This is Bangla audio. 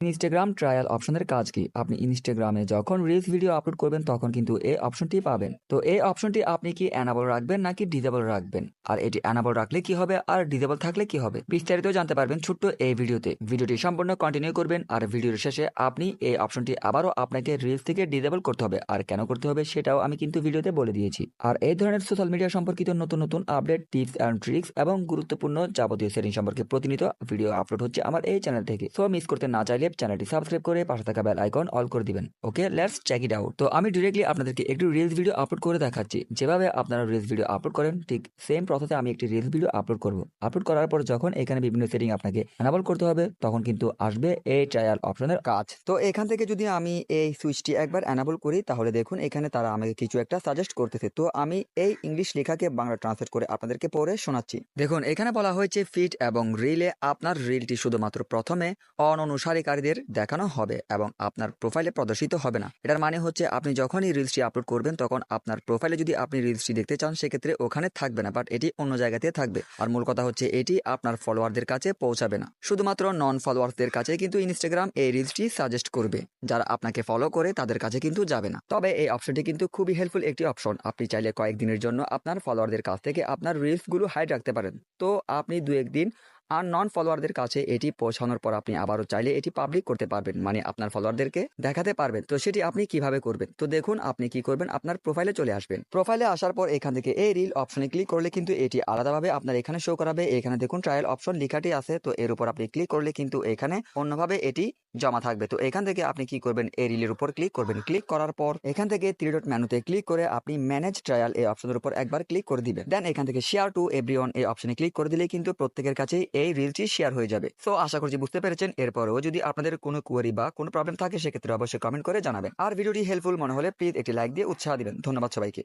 ইনস্টাগ্রাম ট্রায়াল অপশনের কাজ কি? আপনি ইনস্টাগ্রামে যখন রিলস ভিডিও আপলোড করবেন, তখন কিন্তু এই অপশনটি পাবেন। তো এই অপশনটি আপনি কি অ্যানাবল রাখবেন নাকি ডিজেবল রাখবেন? আর এটি অ্যানাবল রাখলে কি হবে? আর ডিজেবল থাকলে কি হবে? বিস্তারিত জানতে পারবেন ছোট্ট এই ভিডিওতে। ভিডিওটি সম্পূর্ণ কন্টিনিউ করবেন আর ভিডিওর শেষে আপনি এই অপশনটি আবারও আপনাকে রিলস থেকে ডিজেবল করতে হবে। আর কেন করতে হবে সেটাও আমি কিন্তু ভিডিওতে বলে দিয়েছি। আর এই ধরনের সোশ্যাল মিডিয়া সম্পর্কিত নতুন নতুন আপডেট টিপস অ্যান্ড ট্রিক্স এবং গুরুত্বপূর্ণ যাবতীয় সেটিং সম্পর্কে প্রতিনিয়ত ভিডিও আপলোড হচ্ছে আমার এই চ্যানেল থেকে। সো মিস করতে না চাইলে চ্যানেলটি সাবস্ক্রাইব করে পাশে থাকা বেল আইকন অল করে দিবেন। Okay let's check it out তো আমি ডিরেক্টলি আপনাদেরকে একটু রিলস ভিডিও আপলোড করে দেখাচ্ছি। যেভাবে আপনারা রিলস ভিডিও আপলোড করেন, ঠিক সেম প্রসেসে আমি একটি রিলস ভিডিও আপলোড করব। আপলোড করার পর যখন এখানে বিভিন্ন সেটিং আপনাকে এনাবল করতে হবে, তখন কিন্তু আসবে এই ট্রায়াল অপশনের কাজ। তো এখান থেকে যদি আমি এই সুইচটি একবার এনাবল করি, তাহলে দেখুন এখানে তারা আমাকে কিছু একটা সাজেস্ট করতেছে। তো আমি এই ইংলিশ লেখাকে বাংলা ট্রান্সলেট করে আপনাদেরকে পড়ে শোনাচ্ছি। দেখুন, এখানে বলা হয়েছে ফিট এবং রিলে আপনার রিলটি শুধুমাত্র প্রথমে অন অননুসারীকারীদের দেখানো হবে এবং আপনার প্রোফাইলে প্রদর্শিত হবে না। এটার মানে হচ্ছে আপনি যখনই রিলসটি আপলোড করবেন, তখন আপনার প্রোফাইলে যদি আপনি রিলসটি দেখতে চান, সেক্ষেত্রে ওখানে থাকবে না। বাট এটি অন্য জায়গাতে থাকবে। আর মূল কথা হচ্ছে এটি আপনার ফলোয়ারদের কাছে পৌঁছাবে না। শুধুমাত্র নন ফলোয়ার্সদের কাছে কিন্তু ইনস্টাগ্রাম এই রিলসটি সাজেস্ট করবে। যারা আপনাকে ফলো করে তাদের কাছে কিন্তু যাবে না। তবে এই অপশনটি কিন্তু খুবই হেল্পফুল একটি অপশন আপনি চাইলে কয়েকদিনের জন্য আপনার ফলোয়ারদের কাছ থেকে আপনার রিলসগুলো হাইড রাখতে পারেন। তো আপনি দু একদিন আর নন ফলোয়ারদের কাছে এটি পৌঁছানোর পর আপনি আবারও চাইলে এটি পাবলিক করতে পারবেন। মানে আপনার ফলোয়ারদেরকে দেখাতে পারবেন। তো সেটি আপনি কীভাবে করবেন? তো দেখুন আপনি কি করবেন? আপনার প্রোফাইলে চলে আসবেন। প্রোফাইলে আসার পর এখান থেকে এই রিল অপশনে ক্লিক করলে কিন্তু এটি আলাদাভাবে আপনার এখানে শো করাবে। এখানে দেখুন ট্রায়াল অপশন লেখাটি আছে। তো এর উপর আপনি ক্লিক করলে কিন্তু এখানে অন্যভাবে এটি জমা থাকবে। তো এখান থেকে আপনি কি করবেন? এই রিলের উপর ক্লিক করবেন। ক্লিক করার পর এখান থেকে থ্রি ডট মেনুতে ক্লিক করে আপনি ম্যানেজ ট্রায়াল এই অপশনের উপর একবার ক্লিক করে দিবেন। দেন এখান থেকে শেয়ার টু এভরিওয়ান এই অপশনে ক্লিক করে দিলে কিন্তু প্রত্যেকের কাছেই এই রিলটি শেয়ার হয়ে যাবে। সো আশা করছি বুঝতে পেরেছেন। এরপরেও যদি আপনাদের কোনো কোয়ারি বা কোনো প্রবলেম থাকে, সেক্ষেত্রে অবশ্যই কমেন্ট করে জানাবেন। আর ভিডিওটি হেল্পফুল মনে হলে প্লিজ একটি লাইক দিয়ে উৎসাহ দিবেন। ধন্যবাদ সবাইকে।